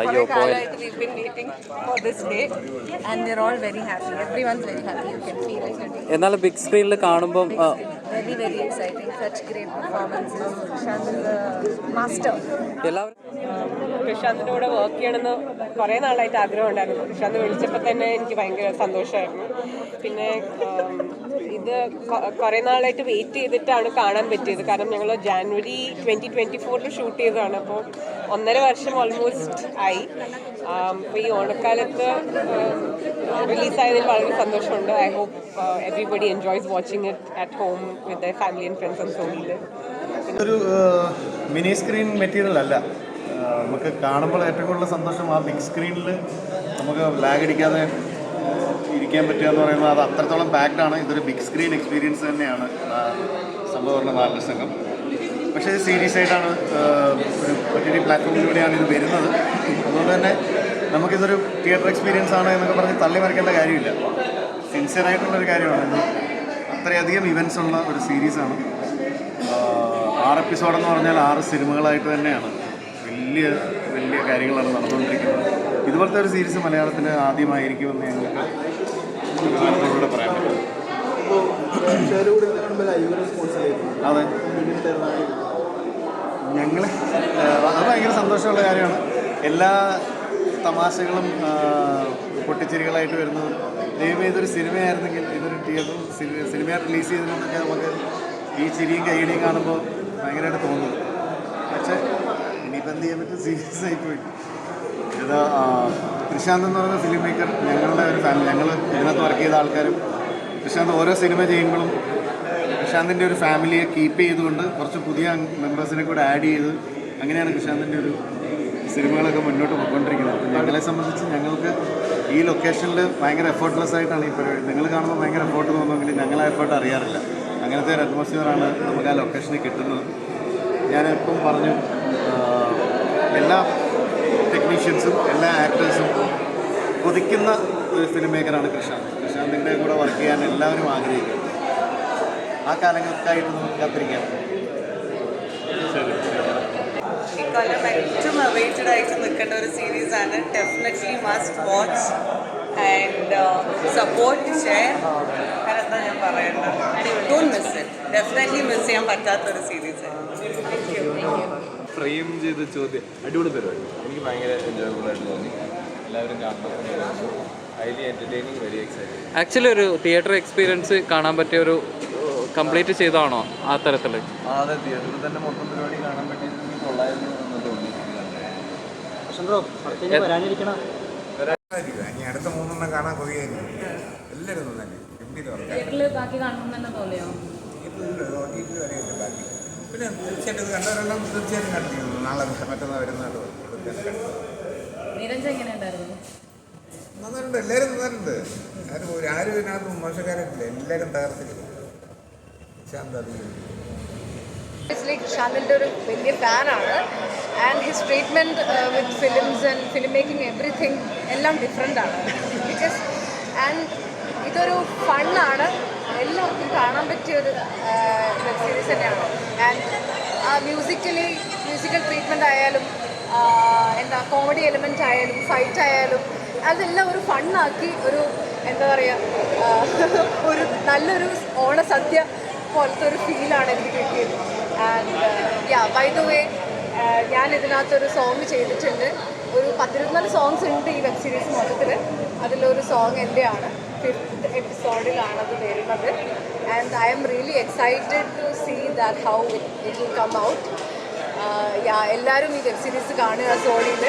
അയ്യോ, കുറേ കാലമായിട്ട് we've been waiting for this day and we're all very happy. Everyone's very happy. You can feel it. എന്നാൽ big സ്ക്രീനിൽ കാണുമ്പോൾ very very exciting exciting. Such great performances. Shant is master. എല്ലാവരും പ്രശാന്തിന്റെ കൂടെ work ചെയ്യണമെന്ന് കുറേ നാളായിട്ട് ആഗ്രഹം ഉണ്ടായിരുന്നു പ്രശാന്ത് വിളിച്ചപ്പോൾ തന്നെ എനിക്ക് ഭയങ്കര സന്തോഷമായിരുന്നു. പിന്നെ ആം, ഇത് കുറെ നാളായിട്ട് വെയിറ്റ് ചെയ്തിട്ടാണ് കാണാൻ പറ്റിയത്. കാരണം ഞങ്ങൾ ജാനുവരി ട്വന്റി ട്വന്റി ഫോറിൽ ഷൂട്ട് ചെയ്തതാണ്. അപ്പോൾ ഒന്നര വർഷം ഓൾമോസ്റ്റ് ആയി. അപ്പോൾ ഈ ഓണക്കാലത്ത് റിലീസായതിൽ വളരെ സന്തോഷമുണ്ട്. I hope everybody enjoys watching it at home with family and friends and സോണിയിൽ ഒരു മിനി സ്ക്രീൻ മെറ്റീരിയൽ അല്ല. നമുക്ക് കാണുമ്പോൾ ഏറ്റവും കൂടുതൽ സന്തോഷം ആ ബിഗ് സ്ക്രീനിൽ നമുക്ക് ലാഗ് അടിക്കാതെ ഇരിക്കാൻ പറ്റുക എന്ന് പറയുന്നത് അത് അത്രത്തോളം പാക്ഡ് ആണ്. ഇതൊരു ബിഗ് സ്ക്രീൻ എക്സ്പീരിയൻസ് തന്നെയാണ്. സംഭവം പറഞ്ഞ സംഘം. പക്ഷേ ഇത് സീരിയസ് ആയിട്ടാണ് ഒരു ഒരു ഒ പ്ലാറ്റ്ഫോമിലൂടെയാണ് ഇത് വരുന്നത്. അതുകൊണ്ട് തന്നെ നമുക്കിതൊരു തിയേറ്റർ എക്സ്പീരിയൻസ് ആണ് എന്നൊക്കെ പറഞ്ഞ് തള്ളി മറിക്കേണ്ട കാര്യമില്ല. സിൻസിയർ ആയിട്ടുള്ളൊരു കാര്യമാണ്. ഇത് അത്രയധികം ഇവൻസ് ഉള്ള ഒരു സീരീസാണ് ആറ് എപ്പിസോഡെന്ന് പറഞ്ഞാൽ ആറ് സിനിമകളായിട്ട് തന്നെയാണ്. വലിയ വലിയ കാര്യങ്ങളാണ് നടന്നുകൊണ്ടിരിക്കുന്നത്. ഇതുപോലത്തെ ഒരു സീരീസ് മലയാളത്തിൽ ഞങ്ങൾക്ക് അഭിമാനത്തോടുകൂടെ പറയാൻ പറ്റും. അതെ. ഞങ്ങൾ അത് ഭയങ്കര സന്തോഷമുള്ള കാര്യമാണ്. എല്ലാ തമാശകളും പൊട്ടിച്ചിരികളായിട്ട് വരുന്നതും ദൈവം ഇതൊരു സിനിമയായിരുന്നെങ്കിൽ ഇതൊരു തിയേറ്റർ സിനിമയായിട്ട് റിലീസ് ചെയ്തതിനൊക്കെ നമുക്ക് ഈ ചിരിയും കൈയടിയും കാണുമ്പോൾ ഭയങ്കരമായിട്ട് തോന്നുന്നു പക്ഷേ ഇനിയിപ്പോൾ എന്ത് ചെയ്യാൻ പറ്റും? സീരിയസ് ആയിപ്പോയി ഇത് കൃഷാന്ത് എന്ന് പറയുന്ന ഫിലിം മേക്കർ ഞങ്ങളുടെ ഒരു ഫാമിലി ഞങ്ങൾ ഇതിനകത്ത് വർക്ക് ചെയ്ത ആൾക്കാരും കൃഷാന്ത് ഓരോ സിനിമ ചെയ്യുമ്പോഴും പ്രശാന്തിന്റെ ഒരു ഫാമിലിയെ കീപ്പ് ചെയ്തുകൊണ്ട് കുറച്ച് പുതിയ മെമ്പേഴ്സിനെ കൂടെ ആഡ് ചെയ്ത് അങ്ങനെയാണ് പ്രശാന്തിന്റെ ഒരു സിനിമകളൊക്കെ മുന്നോട്ട് പോയിക്കൊണ്ടിരിക്കുന്നത്. അപ്പം ഞങ്ങളെ സംബന്ധിച്ച് ഞങ്ങൾക്ക് ഈ ലൊക്കേഷനിൽ ഭയങ്കര എഫേർട്ട്ലെസ് ആയിട്ടാണ് ഈ പരിപാടി. നിങ്ങൾ കാണുമ്പോൾ ഭയങ്കര എഫേർട്ട് തോന്നുമെങ്കിൽ ഞങ്ങൾ ആ എഫേർട്ട് അറിയാറില്ല. അങ്ങനത്തെ ഒരു അറ്റ്മോസ്ഫിയറാണ് നമുക്ക് ആ ലൊക്കേഷനിൽ കിട്ടുന്നത്. ഞാനിപ്പം പറഞ്ഞു എല്ലാ ടെക്നീഷ്യൻസും എല്ലാ ആക്ടേഴ്സും കൊതിക്കുന്ന ഒരു ഫിലിം മേക്കറാണ് കൃഷാന്ത്. കൃഷാന്തിന്റെ കൂടെ വർക്ക് ചെയ്യാൻ എല്ലാവരും ആഗ്രഹിക്കുന്നു. ആ കാലങ്ങൾക്കായിട്ട് നമുക്ക് കാത്തിരിക്കാം. ഇക്കൊല്ലം ഏറ്റവും അവൈറ്റഡ് ആയിട്ട് നിൽക്കേണ്ട ഒരു സീരീസാണ് definitely must watch and support share എന്താ ഞാൻ പറയേണ്ടത്? Don't miss it definitely miss ചെയ്യാൻ പറ്റാത്തൊരു സീരീസാണ് ഫ്രെയിം ചെയ്ത ചോദ്യം. അടിപൊളി പരിപാടി. എനിക്ക് ഭയങ്കര എൻജോയബിൾ ആയിട്ട് തോന്നി. എല്ലാവരും കാണണം ഹൈലി വെരി എക്സൈറ്റിംഗ് ആക്ച്വലി ഒരു തിയേറ്റർ എക്സ്പീരിയൻസ് കാണാൻ പറ്റിയ ഒരു കംപ്ലീറ്റ് ചെയ്താണോ ആ തരത്തിൽ ആ അതെ തിയേറ്ററിൽ തന്നെ മൊത്തം പരിപാടി കാണാൻ പറ്റിയിരുന്നെങ്കിൽ കൊള്ളായിരുന്നു എന്ന് തോന്നി ഇനി അടുത്ത മൂന്നെണ്ണം കാണാൻ കൊതിയായിരുന്നു എല്ലാവരും നന്നായി ഗംഭീരം തിയേറ്ററിൽ ബാക്കി കാണണം തന്നെ തോന്നിയോ? ബാക്കി. പിന്നെ തീർച്ചയായിട്ടും ഇത് കണ്ടവരെല്ലാം തീർച്ചയായിട്ടും കണ്ടിരിക്കുന്നു. നാളെ മറ്റന്നാൾ വരുന്നതായിട്ട് നന്നായിട്ടുണ്ട്. എല്ലാവരും നന്നായിട്ടുണ്ട്. ആരും ഒരു ആരും ഇതിനകത്ത് മോശക്കാരായിട്ടില്ല എല്ലാവരും തകർത്തിരിക്കുന്നു. ശാന്ത ഷാനിന്റെ ഒരു വലിയ ഫാനാണ്. And his treatment with films and film making everything എല്ലാം ഡിഫറെന്റ് ആണ്. ബിക്കോസ് ആൻഡ് ഇതൊരു ഫണ്ണാണ് എല്ലാവർക്കും കാണാൻ പറ്റിയ ഒരു വെബ് സീരീസ് തന്നെയാണ്? ആൻഡ് ആ മ്യൂസിക്കലി മ്യൂസിക്കൽ ട്രീറ്റ്മെന്റ് ആയാലും എന്താ കോമഡി എലിമെന്റ് ആയാലും ഫൈറ്റ് ആയാലും അതെല്ലാം ഒരു ഫണ്ണാക്കി ഒരു എന്താ പറയുക ഒരു നല്ലൊരു ഓണസദ്യ പോലത്തെ ഒരു ഫീലാണ് എനിക്ക് കിട്ടിയത്. And yeah by the way ഞാൻ ഇതിനകത്തൊരു സോങ് ചെയ്തിട്ടുണ്ട്. ഒരു പത്തിരുപത്തിനാല് സോങ്സ് ഉണ്ട് ഈ വെബ് സീരീസ് മൊത്തത്തിൽ അതിലൊരു സോങ് എന്റെയാണ് ഫിഫ്ത്ത് എപ്പിസോഡിലാണ് അത് വരുന്നത്. And I am really excited to see that how it will come out എല്ലാവരും ഈ വെബ് സീരീസ് കാണുക സോണിയിൽ